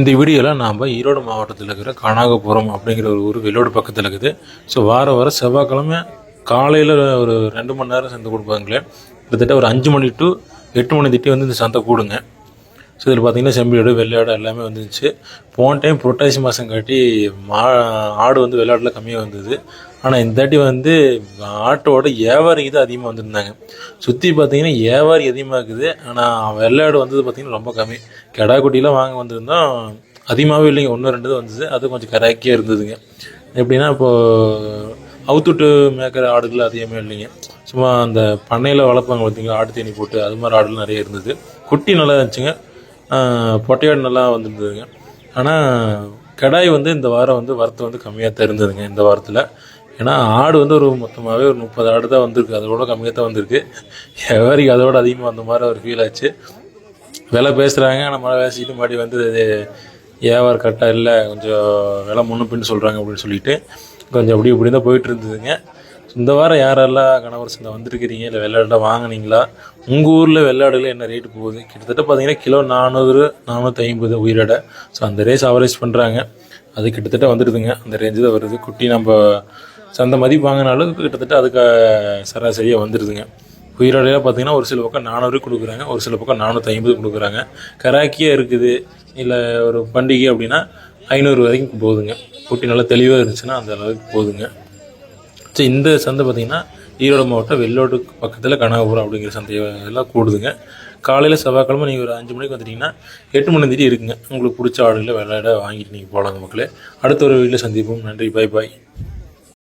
இந்த வீடியோவில் நாம் ஈரோடு மாவட்டத்தில் இருக்கிற கானாகபுரம் அப்படிங்கிற ஒரு ஊர் வெள்ளோடு பக்கத்தில் இருக்குது. ஸோ வார வாரம் செவ்வாய்க்கிழமை காலையில் ஒரு ரெண்டு மணி நேரம் சந்தை கொடுப்பாங்களே. கிட்டத்தட்ட ஒரு அஞ்சு மணி டு எட்டு மணி திட்டி வந்து இந்த சந்தை கூடுங்க. ஸோ இதில் பார்த்தீங்கன்னா செம்பியோடு வெள்ளையாடு எல்லாமே வந்துச்சு போன டைம் புரட்டாசி மாதம் காட்டி மா ஆடு வந்து வெள்ளாட்டில் கம்மியாக வந்தது. ஆனால் இந்த தாட்டி வந்து ஆட்டோட ஏவாரி தான் அதிகமாக வந்திருந்தாங்க. சுற்றி பார்த்தீங்கன்னா வியாபாரி அதிகமாக இருக்குது. ஆனால் வெள்ளாடு வந்தது பார்த்திங்கன்னா ரொம்ப கம்மி. கெடா குட்டிலாம் வாங்க வந்திருந்தோம். அதிகமாகவே இல்லைங்க. ஒன்று ரெண்டு தான் வந்தது. அது கொஞ்சம் கராக்கியாக இருந்ததுங்க. எப்படின்னா இப்போது அவுத்துட்டு மேய்க்கிற ஆடுகள் அதிகமாக இல்லைங்க. சும்மா அந்த பண்ணையில் வளர்ப்பாங்க பார்த்தீங்களா ஆடு தேனி போட்டு அது மாதிரி ஆடுகள் நிறைய இருந்தது. குட்டி நல்லா இருந்துச்சுங்க. பொட்டையாடு நல்லா வந்துருந்ததுங்க. ஆனால் கடாய் வந்து இந்த வாரம் வந்து வரத்து வந்து கம்மியாக தான் இருந்ததுங்க இந்த வாரத்தில். ஏன்னா ஆடு வந்து ஒரு மொத்தமாகவே ஒரு முப்பது ஆடு தான் வந்திருக்கு. அதோட கம்மியாக தான் வந்திருக்கு. வியாபாரிக்கு அதோட அதிகமாக வந்த மாதிரி ஒரு ஃபீல் ஆச்சு. விலை பேசுகிறாங்க நம்ம பேசிட்டு மாடி வந்து அது வியாபாரம் கரெக்டாக இல்லை கொஞ்சம் விலை முன்ன பின்னு சொல்கிறாங்க அப்படின்னு சொல்லிட்டு கொஞ்சம் அப்படி இப்படி தான் போயிட்டு இருந்ததுங்க. இந்த வாரம் யாரெல்லாம் கணவர் சந்தை வந்திருக்கிறீங்க இல்லை வெள்ளாடுலாம் வாங்குனீங்களா உங்கள் ஊரில் வெள்ளாடுகள் என்ன ரேட்டு போகுது? கிட்டத்தட்ட பார்த்தீங்கன்னா கிலோ நானூறு நானூற்றி ஐம்பது உயிரோட. ஸோ அந்த ரேஸ் அவரேஜ் பண்ணுறாங்க அது கிட்டத்தட்ட வந்துடுதுங்க. அந்த ரேஞ்சு தான் வருது. குட்டி நம்ம சந்தை மதிப்பு வாங்கினாலும் கிட்டத்தட்ட அதுக்கு சராசரியாக வந்துடுதுங்க. உயிரோடையில் பார்த்தீங்கன்னா ஒரு சில பக்கம் நானூறு கொடுக்குறாங்க ஒரு சில பக்கம் நானூற்றி ஐம்பது கொடுக்குறாங்க. கராக்கியாக இருக்குது. இல்லை ஒரு பண்டிகை அப்படின்னா ஐநூறு வரைக்கும் போகுதுங்க. குட்டி நல்லா தெளிவாக இருந்துச்சுன்னா அந்த அளவுக்கு போகுதுங்க. ஸோ இந்த சந்தை பார்த்தீங்கன்னா ஈரோடு மாவட்டம் வெள்ளோடு பக்கத்தில் கனகபுரம் அப்படிங்கிற சந்தை எல்லாம் கூடுதுங்க. காலையில் செவ்வாய்க்கிழமை நீங்கள் ஒரு அஞ்சு மணிக்கு வந்துட்டீங்கன்னா எட்டு மணி தேதி இருக்குங்க. உங்களுக்கு பிடிச்ச ஆடுகளை விளையாட வாங்கிட்டு நீங்கள் போகலாம் மக்களே. அடுத்த ஒரு வீட்டில் சந்திப்போம். நன்றி. பாய் பாய்